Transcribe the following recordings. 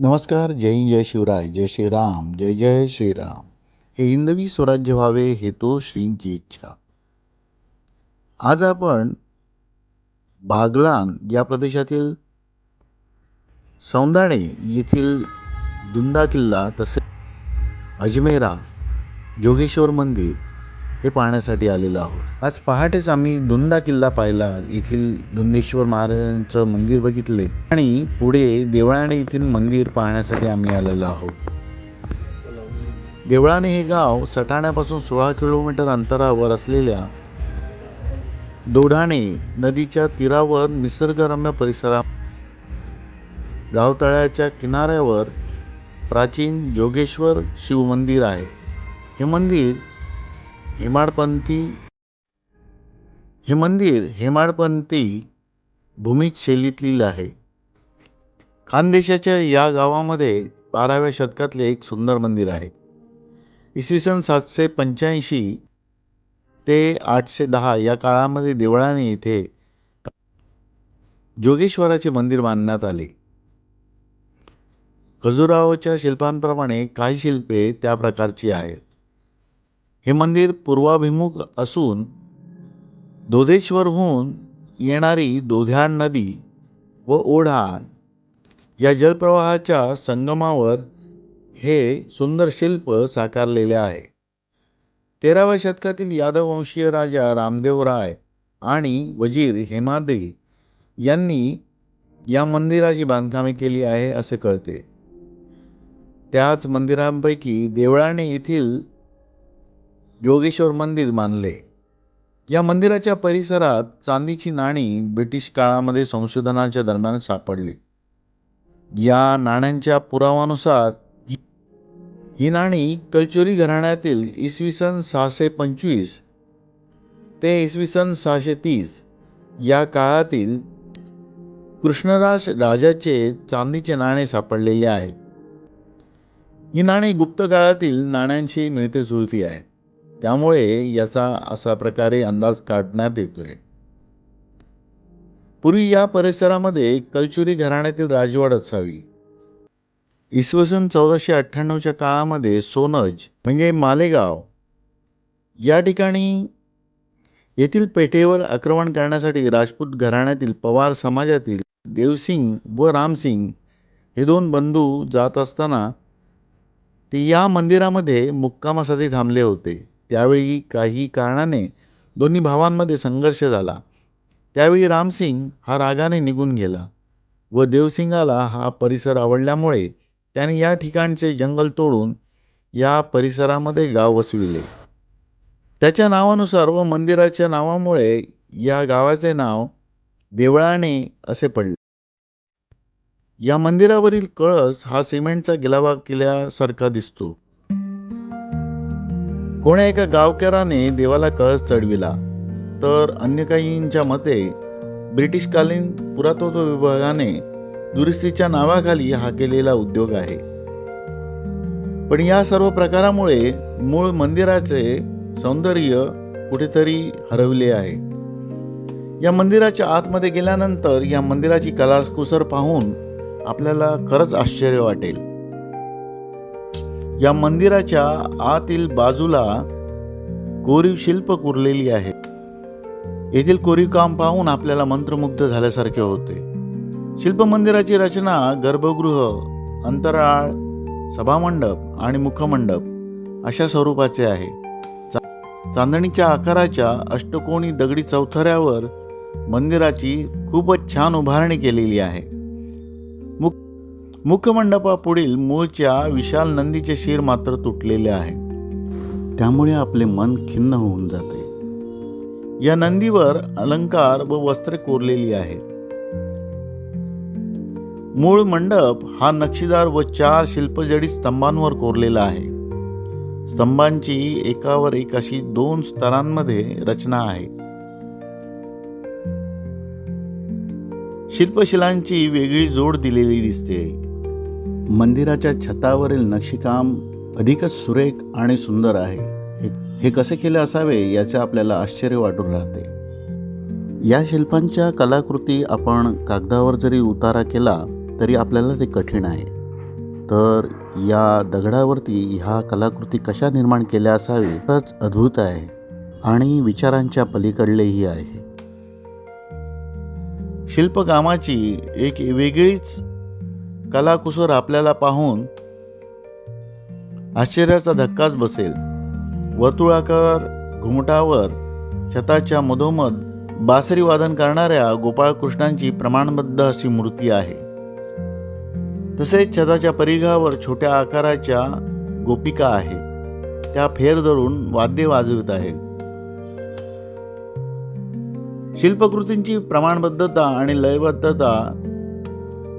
नमस्कार जय जय शिवराय जय श्रीराम जय जय श्रीराम. हे हिंदवी स्वराज्य व्हावे हेतो श्रींची इच्छा. आज आपण बागलान या प्रदेशातील सौंदाणे येथील दुंदा किल्ला तसे अजमेरा जोगेश्वर मंदिर हे पाहण्यासाठी आलेलो आहोत. आज पहाटेच आम्ही दुंदा किल्ला पाहिला. येथील दुंदेश्वर महाराजांचं मंदिर बघितले. आणि पुढे देवळाणे येथील मंदिर पाहण्यासाठी आम्ही आलेलो आहोत. देवळाणे हे गाव सटाण्यापासून सोळा किलोमीटर अंतरावर असलेल्या दोढाणे नदीच्या तीरावर निसर्गरम्य परिसरात गावतळ्याच्या किनाऱ्यावर प्राचीन जोगेश्वर शिवमंदिर आहे. हे मंदिर हेमाडपंथी हे मंदिर हेमाडपंथी भूमिक शैलीतील आहे. खानदेशाच्या या गावामध्ये बाराव्या शतकातले एक सुंदर मंदिर आहे. इसवी सन सातशे पंच्याऐंशी ते आठशे दहा या काळामध्ये देवळाने येथे जोगेश्वराचे मंदिर बांधण्यात आले. खजुराहोच्या शिल्पांप्रमाणे काही शिल्पे त्या प्रकारची आहेत. हे मंदिर पूर्वाभिमुख असून दोधेश्वरहून येणारी दोध्यान नदी व ओढा या जलप्रवाहाच्या संगमावर हे सुंदर शिल्प साकारलेले आहे. तेराव्या शतकातील यादववंशीय राजा रामदेवराय आणि वजीर हेमादे यांनी या मंदिराची बांधकामे केली आहे असे कळते. त्याच मंदिरांपैकी देवळाणे येथील योगेश्वर मंदिर मानले. या मंदिराच्या परिसरात चांदीची नाणी ब्रिटिश काळामध्ये संशोधनाच्या दरम्यान सापडली. या नाण्यांच्या पुरावानुसार ही- नाणी कलचुरी घराण्यातील इसवी सन सहाशे पंचवीस ते इसवी सन सहाशे तीस या काळातील कृष्णराज राजाचे चांदीचे नाणे सापडलेले आहेत. ही नाणी गुप्त काळातील नाण्यांशी मिळते जुळती आहेत. त्यामुळे याचा असा प्रकारे अंदाज काढण्यात येतोय. पूर्वी या परिसरामध्ये कलचुरी घराण्यातील राजवाड असावी. इसवी सन चौदाशे अठ्ठ्याण्णवच्या काळामध्ये सोनज म्हणजे मालेगाव या ठिकाणी येथील पेठेवर आक्रमण करण्यासाठी राजपूत घराण्यातील पवार समाजातील देवसिंग व रामसिंग हे दोन बंधू जात असताना ते या मंदिरामध्ये मुक्कामासाठी थांबले होते. त्यावेळी काही कारणाने दोन्ही भावांमध्ये संघर्ष झाला. त्यावेळी रामसिंग हा रागाने निघून गेला व देवसिंगाला हा परिसर आवडल्यामुळे त्याने या ठिकाणचे जंगल तोडून या परिसरामध्ये गाव वसविले. त्याच्या नावानुसार व मंदिराच्या नावामुळे या गावाचे नाव देवळाणे असे पडले. या मंदिरावरील कळस हा सिमेंटचा गिलावा किल्यासारखा दिसतो. कोण्या एका गावकऱ्याने देवाला कळस चढविला तर अन्य काहींच्या मते ब्रिटिशकालीन पुरातत्व विभागाने दुरुस्तीच्या नावाखाली हा केलेला उद्योग आहे. पण या सर्व प्रकारामुळे मूळ मंदिराचे सौंदर्य कुठेतरी हरवले आहे. या मंदिराच्या आतमध्ये गेल्यानंतर या मंदिराची कलाकुसर पाहून आपल्याला खरंच आश्चर्य वाटेल. या मंदिराच्या आतील बाजूला कोरीव शिल्प कोरलेली आहे. येथील कोरीव काम पाहून आपल्याला मंत्रमुग्ध झाल्यासारखे होते. शिल्प मंदिराची रचना गर्भगृह अंतराळ सभामंडप आणि मुखमंडप अशा स्वरूपाचे आहे. चा- चांदणीच्या आकाराच्या अष्टकोनी दगडी चौथऱ्यावर मंदिराची खूपच छान उभारणी केलेली आहे. मुखमंडपापुढील मूळच्या विशाल नंदीचे शिर मात्र तुटलेले आहे. त्यामुळे आपले मन खिन्न होऊन जाते. या नंदीवर अलंकार व वस्त्रे कोरलेली आहेत. मूळ मंडप हा नक्षीदार व चार शिल्पजडित स्तंभांवर कोरलेला आहे. स्तंभांची एकावर एक अशी दोन स्तरांमध्ये रचना आहे. शिल्पशिलांची वेगळी जोड दिलेली दिसते. मंदिराच्या छतावरील नक्षीकाम अधिकच सुरेख आणि सुंदर आहे. हे- हे कसे केले असावे याचे आपल्याला आश्चर्य वाटून राहते. या शिल्पांच्या कलाकृती आपण कागदावर जरी उतारा केला तरी आपल्याला ते कठीण आहे. तर या दगडावरती ह्या कलाकृती कशा निर्माण केल्या असावी खरंच अद्भुत आहे आणि विचारांच्या पलीकडलेही आहे. शिल्पकामाची एक वेगळीच कलाकुसर आपल्याला पाहून आश्चर्याचा धक्काच बसेल. वर्तुळाकार घुमटावर छताच्या मधोमध बासरी वादन करणाऱ्या गोपाळकृष्णांची प्रमाणबद्ध अशी मूर्ती आहे. तसेच छताच्या परिघावर छोट्या आकाराच्या गोपिका आहेत. त्या फेर धरून वाद्य वाजवित आहेत. शिल्पकृतींची प्रमाणबद्धता आणि लयबद्धता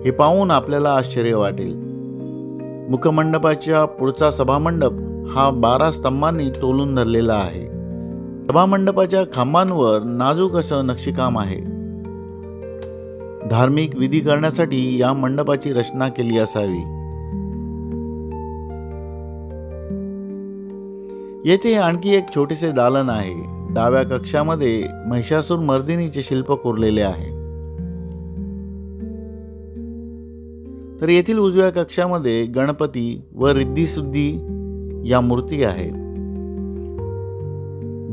हे पाहून आपल्याला आश्चर्य वाटेल. मुखमंडपाच्या पुढचा सभामंडप हा बारा स्तंभांनी तोलून धरलेला आहे. सभामंडपाच्या खांबांवर नाजूक असं नक्षीकाम आहे. धार्मिक विधी करण्यासाठी या मंडपाची रचना केली असावी. येथे आणखी एक छोटेसे दालन आहे. डाव्या कक्षामध्ये महिषासूर मर्दिनीचे शिल्प कोरलेले आहे. तर येथील उजव्या कक्षामध्ये गणपती व रिद्धिसुद्धी या मूर्ती आहेत.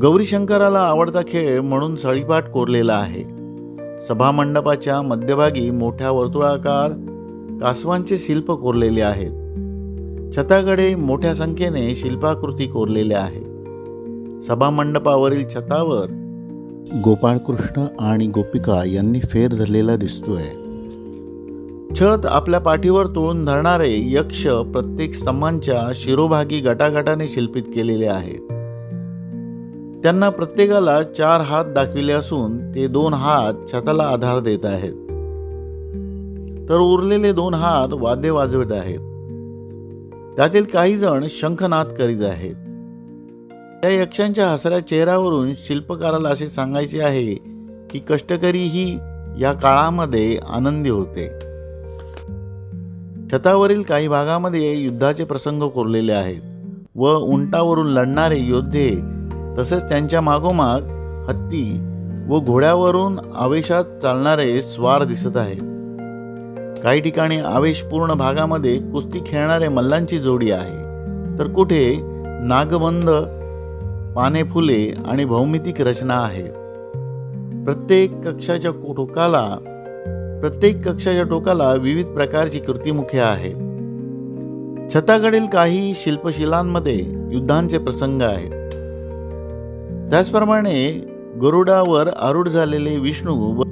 गौरी शंकराला आवडता खेळ म्हणून सळीपाट कोरलेला आहे. सभामंडपाच्या मध्यभागी मोठ्या वर्तुळाकार कासवांचे शिल्प कोरलेले आहेत. छताकडे मोठ्या संख्येने शिल्पाकृती कोरलेल्या आहेत. सभामंडपावरील छतावर गोपाळकृष्ण आणि गोपिका यांनी फेर धरलेला दिसतोय. छत आपल्या पाठीवर तोळून धरणारे यक्ष प्रत्येक स्तंभांच्या शिरोभागी गटागटाने शिल्पित केलेले आहेत. त्यांना प्रत्येकाला चार हात दाखविले असून ते दोन हात छताला आधार देत आहेत. तर उरलेले दोन हात वाद्य वाजवत आहेत. त्यातील काही जण शंखनाद करीत आहेत. त्या यक्षांच्या हसऱ्या चेहऱ्यावरून शिल्पकाराला असे सांगायचे आहे की कष्टकरीही या काळामध्ये आनंदी होते. छतावरील काही भागामध्ये युद्धाचे प्रसंग कोरलेले आहेत व उंटावरून लढणारे योद्धे तसेच त्यांच्या मागोमाग हत्ती व घोड्यावरून आवेशात चालणारे स्वार दिसत आहेत. काही ठिकाणी आवेशपूर्ण भागामध्ये कुस्ती खेळणारे मल्लांची जोडी आहे. तर कुठे नागबंध पाने फुले आणि भौमितिक रचना आहेत. प्रत्येक कक्षाच्या टोकाला प्रत्येक कक्षाच्या टोकाला विविध प्रकारची कृतीमुखे आहेत. छताकडील काही शिल्पशिलांमध्ये युद्धांचे प्रसंग आहेत. त्याचप्रमाणे गरुडावर आरूढ झालेले विष्णू व-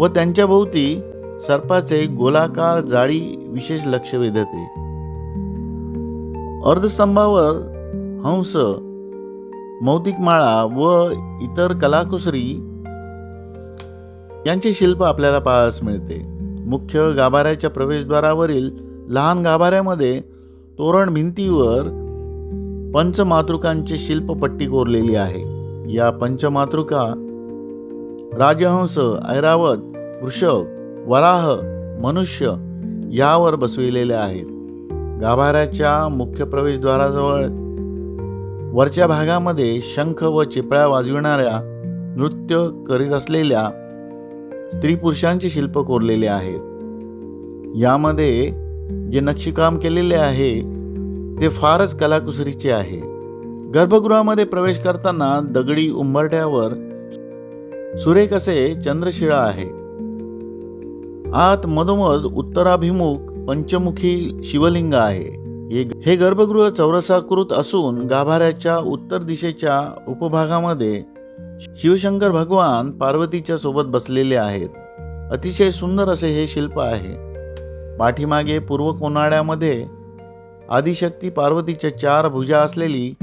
व त्यांच्या भोवती सर्पाचे गोलाकार जाळी विशेष लक्ष वेधते. अर्धस्तंभावर हंस मौतिक माळा व इतर कलाकुसरी यांचे शिल्प आपल्याला पाहायस मिळते. मुख्य गाभाऱ्याच्या प्रवेशद्वारावरील लहान गाभाऱ्यामध्ये तोरण भिंतीवर पंचमातृकांचे शिल्पपट्टी कोरलेली आहे. या पंचमातृका राजहंस ऐरावत वृषभ वराह मनुष्य यावर बसविलेल्या आहेत. गाभाऱ्याच्या मुख्य प्रवेशद्वाराजवळ वरच्या भागामध्ये शंख व चिपळ्या वाजविणाऱ्या नृत्य करीत असलेल्या स्त्री पुरुषांचे शिल्प कोरलेले आहेत. यामध्ये जे नक्षीकाम केलेले आहे ते फारच कलाकुसरीचे आहे. गर्भगृहामध्ये प्रवेश करताना दगडी उंबरठ्यावर सुरेख असे चंद्रशिळा आहे. आत मधोमध उत्तराभिमुख पंचमुखी शिवलिंग आहे. हे गर्भगृह चौरसाकृत असून गाभाऱ्याच्या उत्तर दिशेच्या उपभागामध्ये शिवशंकर भगवान पार्वतीच्या सोबत बसलेले आहेत. अतिशय सुंदर असे हे शिल्प आहे. पाठीमागे पूर्व कोनाड्यामध्ये आदिशक्ती पार्वतीच्या चार भुजा असलेली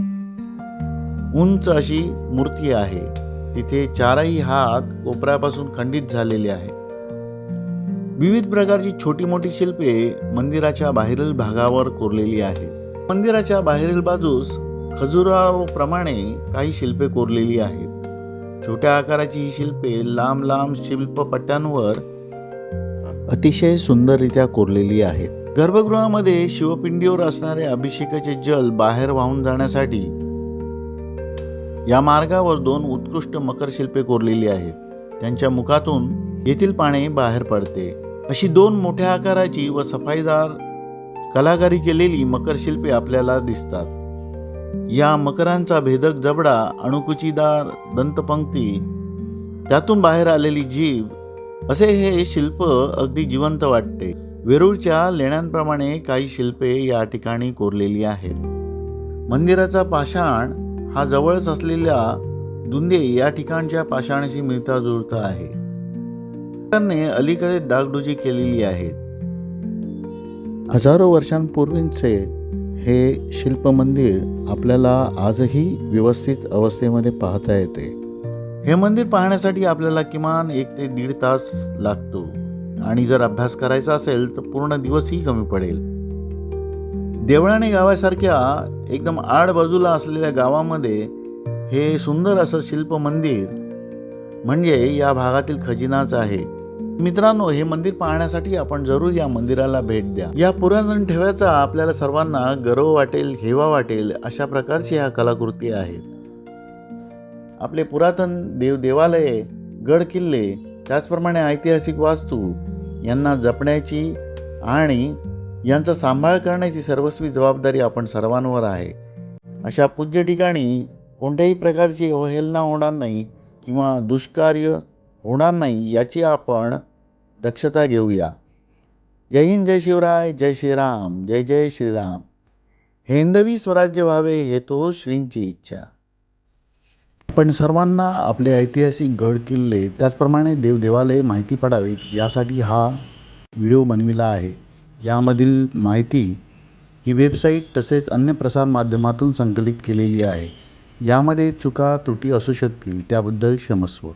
उंच अशी मूर्ती आहे. तिथे चारही हात कोपऱ्यापासून खंडित झालेले आहे विविध प्रकारची छोटी मोठी शिल्पे मंदिराच्या बाहेरील भागावर कोरलेली आहेत. मंदिराच्या बाहेरील बाजूस खजुराप्रमाणे काही शिल्पे कोरलेली आहेत. छोट्या आकाराची ही शिल्पे लांब लांब शिल्पपट्ट्यांवर अतिशय सुंदररित्या कोरलेली आहेत. गर्भगृहामध्ये शिवपिंडीवर असणारे अभिषेकाचे जल बाहेर वाहून जाण्यासाठी या मार्गावर दोन उत्कृष्ट मकर शिल्पे कोरलेली आहेत. त्यांच्या मुखातून येथील पाणी बाहेर पडते. अशी दोन मोठ्या आकाराची व सफाईदार कलाकारी केलेली मकरशिल्पे आपल्याला दिसतात. या मकरांचा भेदक जबडा अणुकुचीदार दंतपंक्ती त्यातून बाहेर आलेली जीभ असे हे शिल्प अगदी जिवंत वाटते. वेरूळच्या लेण्यांप्रमाणे काही शिल्पे या ठिकाणी कोरलेली आहेत. मंदिराचा पाषाण हा जवळच असलेल्या दुंदे या ठिकाणच्या पाषाणाशी मिळता जुळता आहे. सरकारने अलीकडे डागडुजी केलेली आहे हजारो वर्षांपूर्वीचे हे शिल्प मंदिर आपल्याला आजही व्यवस्थित अवस्थेमध्ये पाहता येते. हे मंदिर पाहण्यासाठी आपल्याला किमान एक ते दीड तास लागतो. आणि जर अभ्यास करायचा असेल तर पूर्ण दिवसही कमी पडेल. देवळाणे गावासारख्या एकदम आड बाजूला असलेल्या गावामध्ये हे सुंदर असं शिल्प मंदिर म्हणजे या भागातील खजिनाच आहे. मित्रांनो हे मंदिर पाहण्यासाठी आपण जरूर या मंदिराला भेट द्या. या पुरातन ठेव्याचा आपल्याला सर्वांना गर्व वाटेल हेवा वाटेल अशा प्रकारची ह्या कलाकृती आहेत. आपले पुरातन देव देवालये गड किल्ले त्याचप्रमाणे ऐतिहासिक वास्तू यांना जपण्याची आणि यांचा सांभाळ करण्याची सर्वस्वी जबाबदारी आपण सर्वांवर आहे. अशा पूज्य ठिकाणी कोणत्याही प्रकारची अवहेलना होणार नाही किंवा दुष्कार्य होणार नाही याची आपण दक्षता घेऊया. जय हिंद जय शिवराय जय श्रीराम जय जय श्रीराम. हिंदवी स्वराज्य व्हावे हे तो श्रींची इच्छा. पण सर्वांना आपले ऐतिहासिक गड किल्ले त्याचप्रमाणे देवदेवालय माहिती पडावीत यासाठी हा व्हिडिओ बनविला आहे. यामधील माहिती ही वेबसाईट तसेच अन्य प्रसारमाध्यमातून संकलित केलेली आहे. यामध्ये चुका त्रुटी असू शकतील त्याबद्दल क्षमस्व.